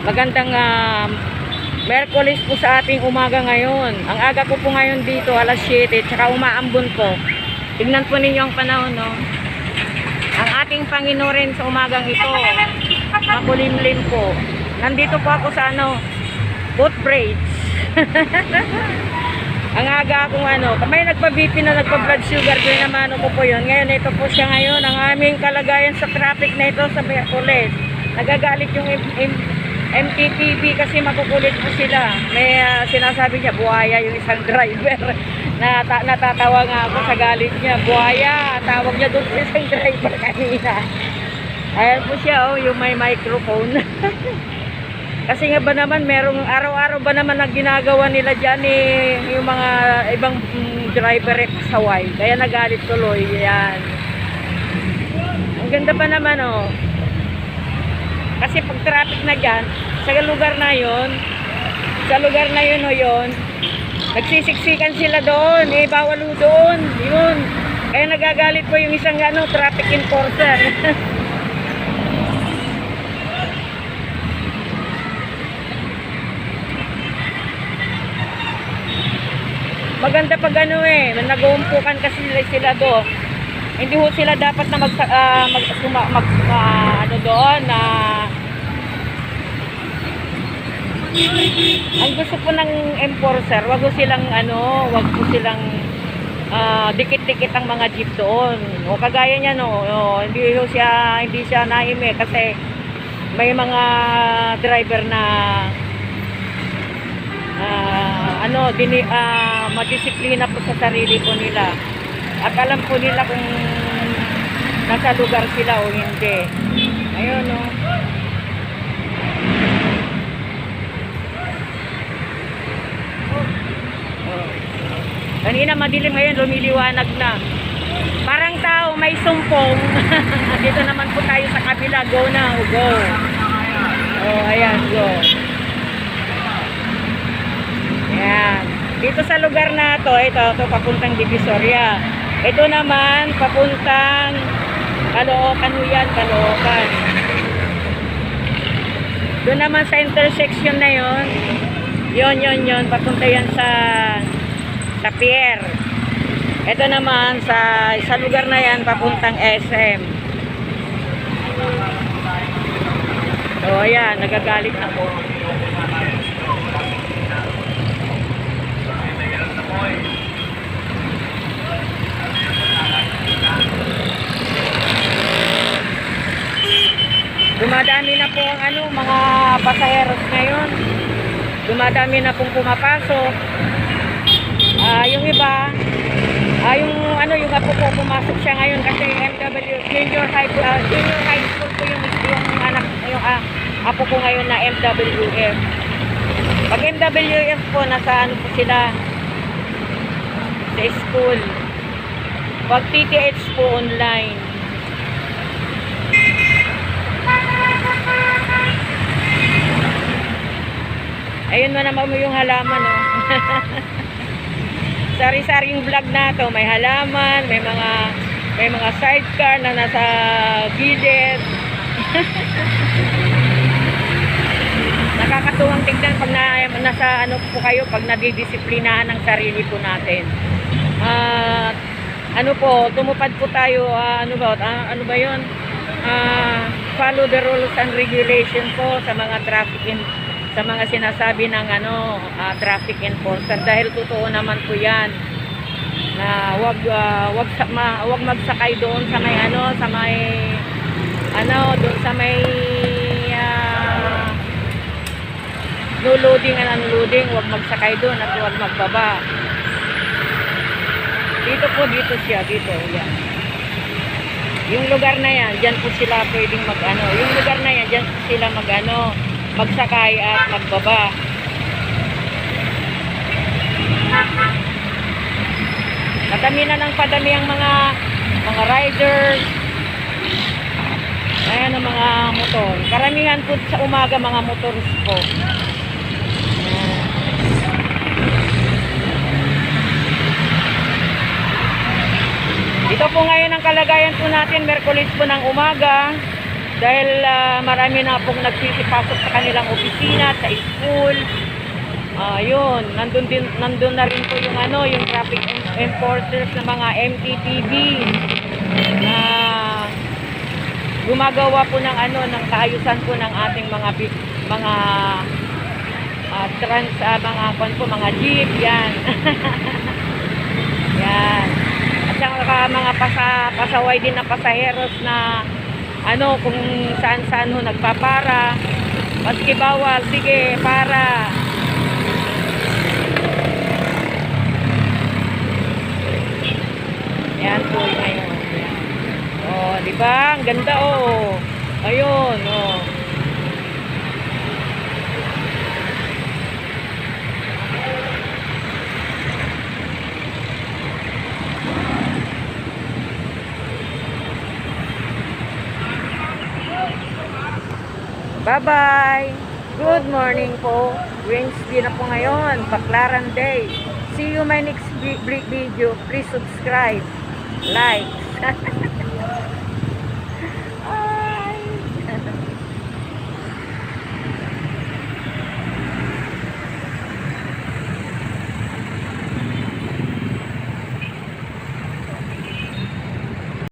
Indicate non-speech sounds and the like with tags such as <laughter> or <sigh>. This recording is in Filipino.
Magandang ah, Merkulis po sa ating umaga ngayon. Ang aga ko po ngayon dito, alas 7, tsaka umaambon po. Tignan po ninyo ang panahon, no? Ang ating Panginoon sa umagang ito, makulimlim po. Nandito po ako sa ano, footbridge. <laughs> ang aga akong ano, may nagpa-BP na nagpa-blood sugar, din naman ano ko po yun. Ngayon, ito po siya ngayon, ang aming kalagayan sa traffic na ito sa Merkulis. Nagagalit yung MTTV kasi makukulit po sila. May ah, sinasabi niya, buhaya yung isang <laughs> driver. Nata natatawa nga ako sa galit niya. Buhaya, tawag niya doon sa isang <laughs> driver kanina. Ayan po siya, oh, yung may microphone. <laughs> Kasi nga ba naman, merong araw-araw ba naman ang ginagawa nila dyan eh, yung mga ibang mm, driver eh, pasaway. Kaya nagalit tuloy. Yan. Ang ganda pa naman, oh. Kasi pag traffic na dyan, sa lugar na yon, sa lugar na yun o yun, nagsisiksikan sila doon, eh bawal doon, yun. Kaya nagagalit po yung isang ano, traffic enforcer. <laughs> Maganda pag ano eh, nag-uumpukan kasi sila, sila doon. Hindi ho sila dapat na mag, ah, mag, suma- mag ah, ano doon na ang gusto po ng enforcer, wag po silang ano, wag po silang ah, dikit-dikit ang mga jeep doon. O kagaya niya no, o, hindi ho siya hindi siya naime kasi may mga driver na ah, ano, dini, ah, madisiplina po sa sarili po nila. At alam po nila kung nasa lugar sila o hindi. Ayun, no. Oh. Kanina madilim ngayon, lumiliwanag na. Parang tao may sumpong. <laughs> Dito naman po tayo sa kabila. Go na, go. Oh, ayan, go. Ayan. Dito sa lugar na to, ito, ito papuntang Divisoria. Ito naman, papuntang Caloocan ho yan, Caloocan. Doon naman sa intersection na yon, yon yon yon papunta yan sa sa pier. Ito naman sa sa lugar na yan papuntang SM. So ayan, nagagalit na po. Dumadami na po ang ano, mga pasaheros ngayon. Dumadami na pong pumapasok. Ah, yung iba, ah, yung ano, yung apo ko pumasok siya ngayon kasi MW, junior high, ah, junior high school po yung, yung anak, yung ah, apo ko ngayon na MWF. Pag MWF po, nasa ano po sila, sa school. Pag TTH po online. Ayun mo naman mo yung halaman, oh. <laughs> Sari-saring vlog na to. May halaman, may mga may mga sidecar na nasa gilid. <laughs> Nakakatuwang tignan pag na, nasa ano po kayo, pag nadidisiplinahan ng sarili po natin. Ah, ano po, tumupad po tayo, ah, ano ba, ah, ano ba yun? Ah, follow the rules and regulation po sa mga traffic in, sa mga sinasabi ng ano ah, traffic enforcer. Dahil totoo naman po 'yan na wag ah, wag ma, wag magsakay doon sa may ano sa may ano doon sa may ah, no loading and unloading. Wag magsakay doon at wag magbaba. Dito po dito siya dito yan. Yung lugar na yan diyan po sila pwedeng mag ano yung lugar na yan diyan sila mag ano magsakay at magbaba. Madami na ng padami ang mga mga riders. Ayan ang mga motor. Karamihan po sa umaga mga motors po. Ito po ngayon ang kalagayan po natin, Merkulis po ng umaga. Dahil ah, marami na pong nagsisipasok sa kanilang opisina, sa school. Ayun, nandun din nandun na rin po yung ano, yung traffic en- enforcers ng mga MTTV na gumagawa po ng ano ng kaayusan po ng ating mga mga ah, trans ah, mga kwan po mga jeep yan. <laughs> yan. At saka mga pasa, pasaway din na pasaheros na ano kung saan saan ho nagpapara. Maski bawal, sige, para. Yan po ngayon. Oh, di ba? Ang ganda oh. Ayun, oh. Bye-bye! Good morning po. Wednesday na po ngayon. Baklaran Day. See you my next vi- vi- video. Please subscribe. Like. <laughs>